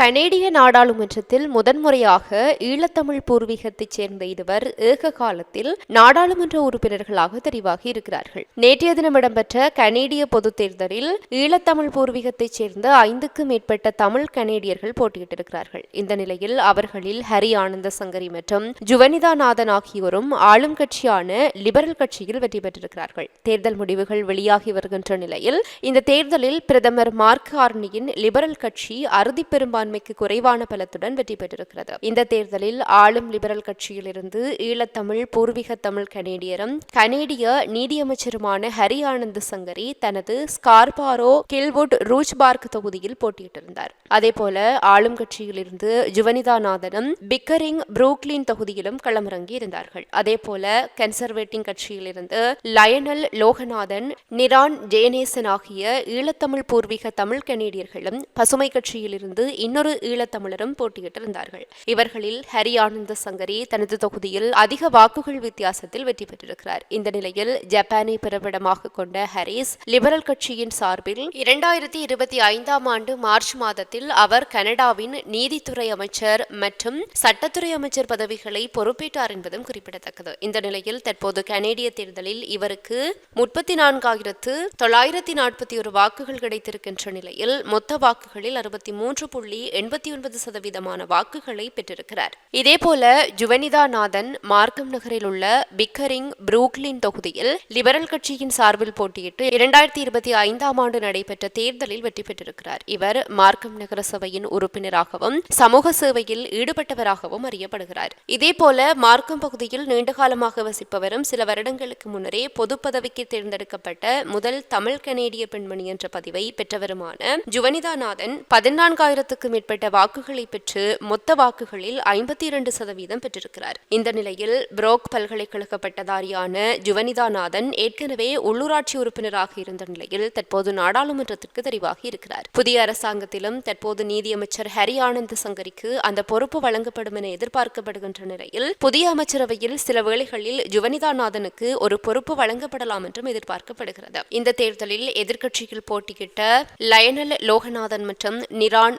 கனேடிய நாடாளுமன்றத்தில் முதன்முறையாக ஈழத்தமிழ் பூர்வீகத்தைச் சேர்ந்த இருவர் ஏக காலத்தில் நாடாளுமன்ற உறுப்பினர்களாக தெரிவாகி இருக்கிறார்கள். நேற்றைய தினம் இடம்பெற்ற கனேடிய பொதுத் தேர்தலில் ஈழத்தமிழ் பூர்வீகத்தைச் சேர்ந்த ஐந்துக்கும் மேற்பட்ட தமிழ் கனேடியர்கள் போட்டியிட்டிருக்கிறார்கள். இந்த நிலையில் அவர்களில் ஹரி ஆனந்த சங்கரி மற்றும் ஜுவனிதா நாதன் ஆகியோரும் ஆளும் கட்சியான லிபரல் கட்சியில் வெற்றி பெற்றிருக்கிறார்கள். தேர்தல் முடிவுகள் வெளியாகி வருகின்ற நிலையில் இந்த தேர்தலில் பிரதமர் மார்க் கார்னியின் லிபரல் கட்சி அறுதி பெரும்பான்மைக்கு குறைவான பலத்துடன் வெற்றி பெற்றிருக்கிறது. இந்த தேர்தலில் ஆளும் லிபரல் கட்சியிலிருந்து ஈழத்தமிழ் பூர்வீக தமிழ் கனேடியரும் கனேடிய நீதியமைச்சருமான ஹரி ஆனந்த் சங்கரி தனது ஸ்கார்பாரோ கில்வுட் ரூச்பார்க் தொகுதியில் போட்டியிட்டிருந்தார். அதேபோல ஆளும் கட்சியிலிருந்து ஜுவனிதா நாதனும் பிக்கரிங் புரூக்லின் தொகுதியிலும் களமிறங்கி இருந்தார்கள் அதேபோல கன்சர்வேட்டிங் கட்சியிலிருந்து லயனல் லோகநாதன் நிரான் ஜெயநேசன் ஆகிய ஈழத்தமிழ் பூர்வீக தமிழ் கனேடியர்களும் பசுமை கட்சியிலிருந்து இன்னொரு ஈழத்தமிழரும் போட்டியிட்டிருந்தார்கள். இவர்களில் ஹரி ஆனந்த சங்கரி தனது தொகுதியில் அதிக வாக்குகள் வித்தியாசத்தில் வெற்றி பெற்றிருக்கிறார். இந்த நிலையில் ஜப்பானை பிறப்பிடமாக கொண்ட ஹரிஸ் லிபரல் கட்சியின் சார்பில் இரண்டாயிரத்தி இருபத்தி ஐந்தாம் ஆண்டு மார்ச் மாதத்தில் அவர் கனடாவின் நீதித்துறை அமைச்சர் மற்றும் சட்டத்துறை அமைச்சர் பதவிகளை பொறுப்பேற்றார் என்பதும் குறிப்பிடத்தக்கது. இந்த நிலையில் தற்போது கனேடிய தேர்தலில் இவருக்கு முப்பத்தி நான்காயிரத்து தொள்ளாயிரத்தி நாற்பத்தி ஒரு வாக்குகள் கிடைத்திருக்கின்ற நிலையில் மொத்த வாக்குகளில் அறுபத்தி மூன்று புள்ளி எண்பத்தி ஒன்பது சதவீதமான வாக்குகளை பெற்றிருக்கிறார். இதேபோல ஜுவனிதா நாதன் மார்க்கம் நகரில் உள்ள பிக்கரிங் புரூக்லின் தொகுதியில் லிபரல் கட்சியின் சார்பில் போட்டியிட்டு இரண்டாயிரத்தி இருபத்தி ஐந்தாம் ஆண்டு நடைபெற்ற தேர்தலில் வெற்றி பெற்றிருக்கிறார். இவர் மார்க்கம் நகர சபையின் உறுப்பினராகவும் சமூக சேவையில் ஈடுபட்டவராகவும் அறியப்படுகிறார். இதேபோல மார்க்கம் பகுதியில் நீண்டகாலமாக வசிப்பவரும் சில வருடங்களுக்கு முன்னரே பொது பதவிக்கு தேர்ந்தெடுக்கப்பட்ட முதல் தமிழ் கனேடிய பெண்மணி என்ற பதிவை பெற்றவருமான ஜுவனிதா நாதன் பதினான்காயிரத்துக்கு மேற்பட்ட வாக்குகளை பெற்று மொத்த வாக்குகளில் ஐம்பத்தி இரண்டு சதவீதம் பெற்றிருக்கிறார். இந்த நிலையில் புரோக் பல்கலைக்கழக பட்டதாரியான ஜுவனிதாநாதன் ஏற்கனவே உள்ளூராட்சி உறுப்பினராக இருந்த நிலையில் தற்போது நாடாளுமன்றத்திற்கு தெரிவாகி இருக்கிறார். புதிய அரசாங்கத்திலும் தற்போது நீதியமைச்சர் ஹரி ஆனந்த் சங்கரிக்கு அந்த பொறுப்பு வழங்கப்படும் என எதிர்பார்க்கப்படுகின்ற நிலையில் புதிய அமைச்சரவையில் சில வேளைகளில் ஜுவனிதாநாதனுக்கு ஒரு பொறுப்பு வழங்கப்படலாம் என்றும் எதிர்பார்க்கப்படுகிறது. இந்த தேர்தலில் எதிர்க்கட்சியில் போட்டியிட்ட லயனல் லோகநாதன் மற்றும் நிரான்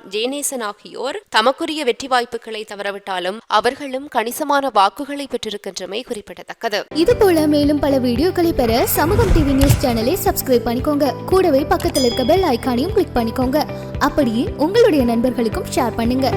கணேசன் ஆகியோர் தமக்குரிய வெற்றி வாய்ப்புகளை தவறவிட்டாலும் அவர்களும் கணிசமான வாக்குகளை பெற்றிருக்கின்றமை குறிப்பிடத்தக்கது. இது போல மேலும் பல வீடியோக்களை பெற சமூகம் டிவி நியூஸ் சேனலை சப்ஸ்கிரைப் பண்ணிக்கோங்க. கூடவே பக்கத்தில் இருக்க பெல் ஐகானையும் கிளிக் பண்ணிக்கோங்க. அப்படியே உங்களுடைய நண்பர்களுக்கும் ஷேர் பண்ணுங்க.